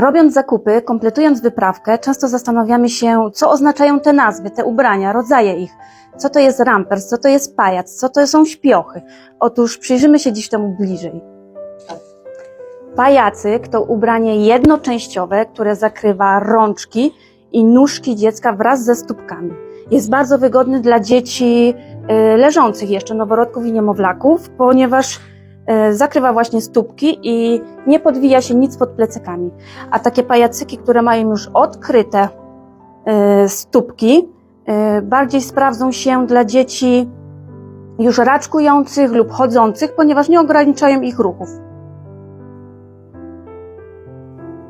Robiąc zakupy, kompletując wyprawkę, często zastanawiamy się, co oznaczają te nazwy, te ubrania, rodzaje ich. Co to jest rampers, co to jest pajac, co to są śpiochy. Otóż przyjrzymy się dziś temu bliżej. Pajacyk to ubranie jednoczęściowe, które zakrywa rączki i nóżki dziecka wraz ze stópkami. Jest bardzo wygodny dla dzieci y, leżących jeszcze, noworodków i niemowlaków, ponieważ zakrywa właśnie stópki i nie podwija się nic pod plecakami. A takie pajacyki, które mają już odkryte y, stópki, y, bardziej sprawdzą się dla dzieci już raczkujących lub chodzących, ponieważ nie ograniczają ich ruchów.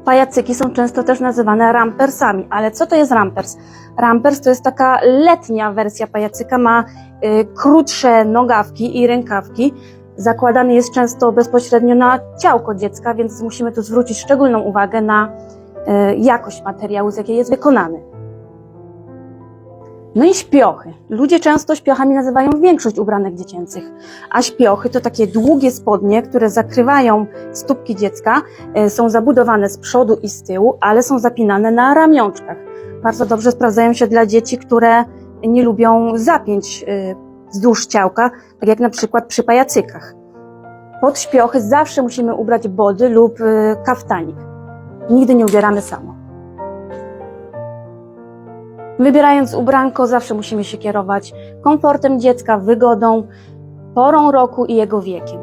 Pajacyki są często też nazywane rampersami, ale co to jest rampers? Rampers to jest taka letnia wersja pajacyka, ma krótsze nogawki i rękawki. Zakładany jest często bezpośrednio na ciałko dziecka, więc musimy tu zwrócić szczególną uwagę na y, jakość materiału, z jakiej jest wykonany. No i śpiochy. Ludzie często śpiochami nazywają większość ubranek dziecięcych, a śpiochy to takie długie spodnie, które zakrywają stópki dziecka, e, są zabudowane z przodu i z tyłu, ale są zapinane na ramionczkach. Bardzo dobrze sprawdzają się dla dzieci, które nie lubią zapięć e, wzdłuż ciałka, tak jak na przykład przy pajacykach. Pod śpiochy zawsze musimy ubrać body lub e, kaftanik. Nigdy nie ubieramy samo. Wybierając ubranko, zawsze musimy się kierować komfortem dziecka, wygodą, porą roku i jego wiekiem.